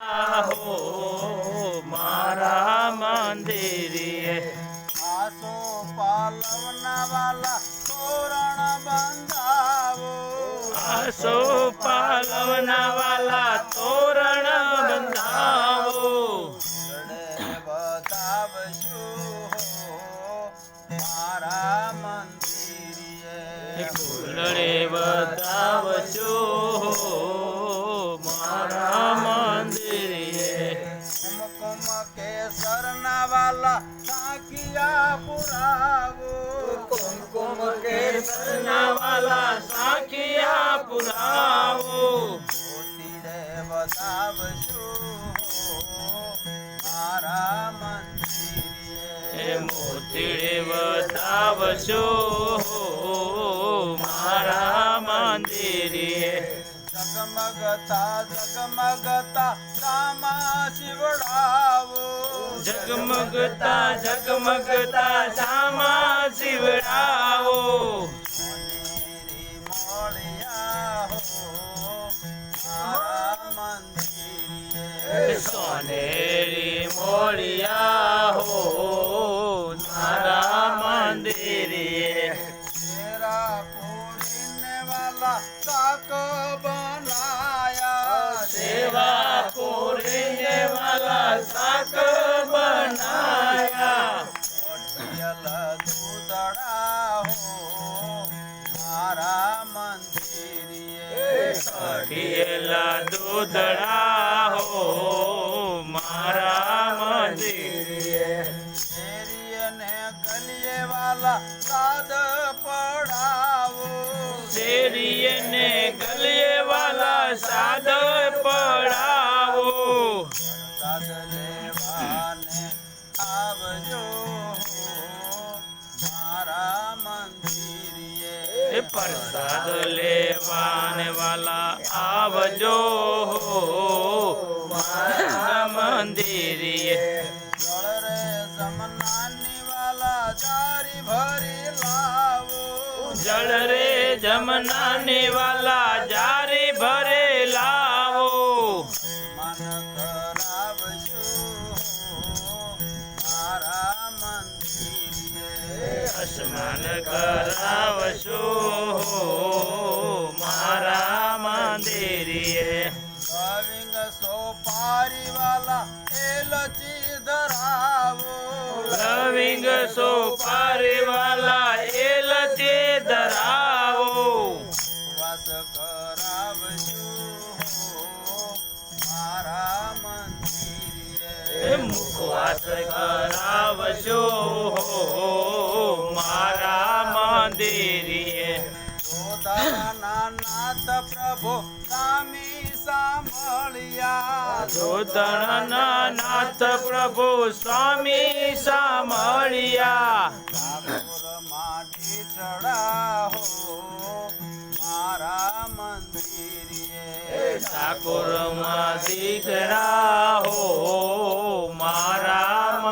હો મારા મંદિરે. આસો પાલવના વાલા તોરણ બંધાવો આસો પાલવના વાલા તોરણ બંધાવો મારા મંદિરે ફૂલડે વાલા સાખિયા પુરાવો. મોતીરે બતાવશું મારા મંદિરે એ મોતીડે બતાવશો મારા મંદિરે. જગમગતા જગમગતા જગમગતા જગમગતા શામા શિવડાવો સોનેરી મોળિયા હો તારા મંદિરે. તેરા પૂરીને વાલા કાક બનાયા. સેવા પૂરીને વાલા શાક દૂધડા મારા મંદિરે કઢિયેલા દૂધડા હો મારા મંદિરે શેરીએ ને ગલીએ વાલા સાદ પડાવો. શેરીએ ને ગલીએ વાલા સાદ પડાવો. સાદ લેવાને આવજો. પ્રસાદ લેવાને વાલા આવજો મારા મંદિરે જળ રે જમનાની વાલા જારી ભરી લાવો જળ રે જમનાને વાલા જારી ભરે લાવો મન કરાવશો મારા મંદિરે અસ્માન કરાવશો મારા મંદિરે ગવિંગ સોપારી વાલા એલચી ધરાવો. લવિંગ સોપારી વાલા એલચે ધરાવો. વાસ કરાવશું મારા મંદિરે મુખવાસ કરાવશો મારા મંદિરે પ્રભુ સ્વામી સાંભળ્યા. ધોતણ નાથ પ્રભુ સ્વામી સાંભળ્યા. માટે ચડાહો મારા મંદિરે ઠાકોરમાં દીકરા હો મારા